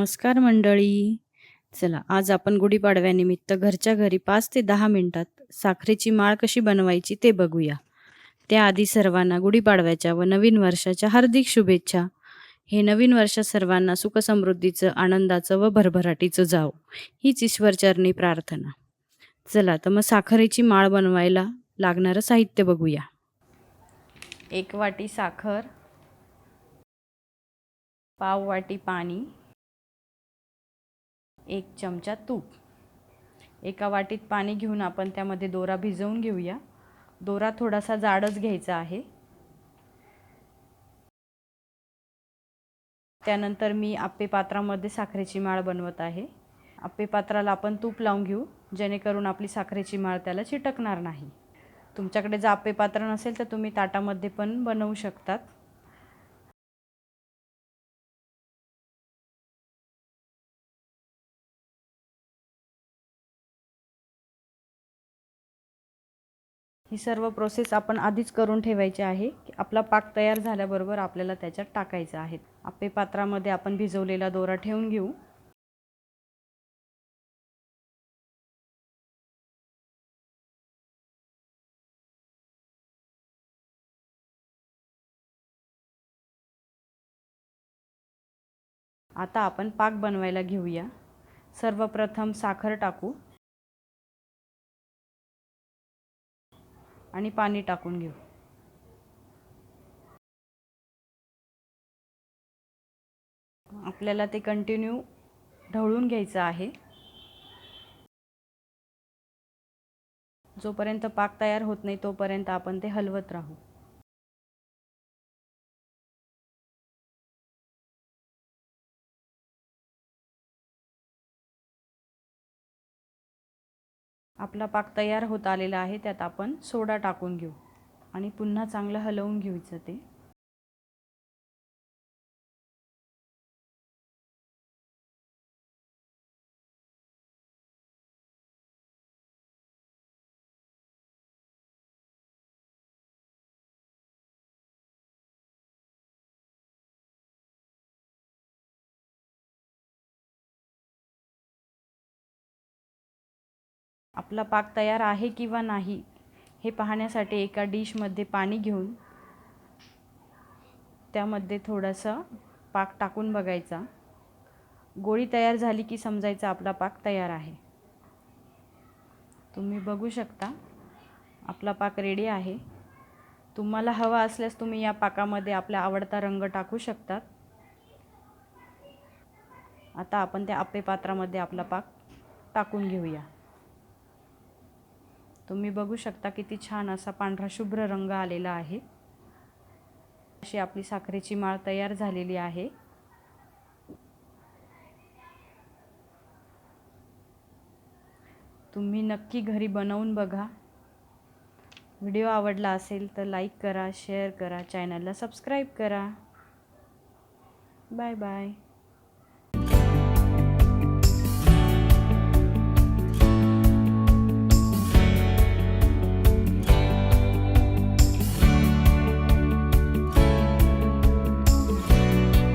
नमस्कार मंडळी. चला आज आपण गुढीपाडव्यानिमित्त घरच्या घरी पाच ते दहा मिनिटात साखरेची माळ कशी बनवायची ते बघूया. त्याआधी सर्वांना गुढीपाडव्याच्या व नवीन वर्षाच्या हार्दिक शुभेच्छा. हे नवीन वर्ष सर्वांना सुखसमृद्धीचं, आनंदाचं व भरभराटीचं जावं हीच ईश्वरचरणी प्रार्थना. चला तर मग साखरेची माळ बनवायला लागणारं साहित्य बघूया. एक वाटी साखर, पाव वाटी पाणी, एक चमचा तूप. एका वाटीत पाणी घेऊन आपण त्यामध्ये दोरा भिजवून घेऊया. दोरा थोडासा जाडच घ्यायचा आहे. त्यानंतर मी आप्पे पात्रामध्ये साखरेची माळ बनवत आहे. आप्पे पात्राला आपण तूप लावून घेऊ जेणेकरून आपली साखरेची माळ त्याला चिटकणार नाही. तुमच्याकडे जर आप्पे पात्र नसेल तर तुम्ही ताटामध्ये पण बनवू शकतात. ही सर्व प्रोसेस आपण आधीच करून ठेवायची आहे. की आपला पाक तयार झाल्याबरोबर आपल्याला त्याच्यात टाकायचं आहे. आपे पात्रामध्ये आपण भिजवलेला दोरा ठेवून घेऊ. आता आपण पाक बनवायला घेऊया. सर्वप्रथम साखर टाकू आणि पाणी टाकून घेऊ. आपल्याला ते कंटिन्यू ढवळून घ्यायचं आहे. जोपर्यंत पाक तयार होत नाही तोपर्यंत आपण ते हलवत राहू. आपला पाक तयार होत आलेला आहे. त्यात आपण सोडा टाकून घेऊ आणि पुन्हा चांगलं हलवून घ्यायचं ते. आपला पाक तयार आहे किंवा नाही हे पाहण्यासाठी एका डिशमध्ये पाणी घेऊन त्यामध्ये थोडासा पाक टाकून बघायचा. गोळी तयार झाली की समजायचं आपला पाक तयार आहे. तुम्ही बघू शकता आपला पाक रेडी आहे. तुम्हाला हवा असल्यास तुम्ही या पाकामध्ये आपला आवडता रंग टाकू शकतात. आता आपण त्या आप्पे पात्रामध्ये आपला पाक टाकून घेऊया. तुम्ही बघू शकता किती छान असा पांढरा शुभ्र रंग आलेला आहे. अशी आपली साखरेची माळ तयार झालेली आहे. तुम्ही नक्की घरी बनवून बघा. व्हिडिओ आवडला असेल तर लाईक करा, शेअर करा, चॅनलला सबस्क्राईब करा. Bye bye.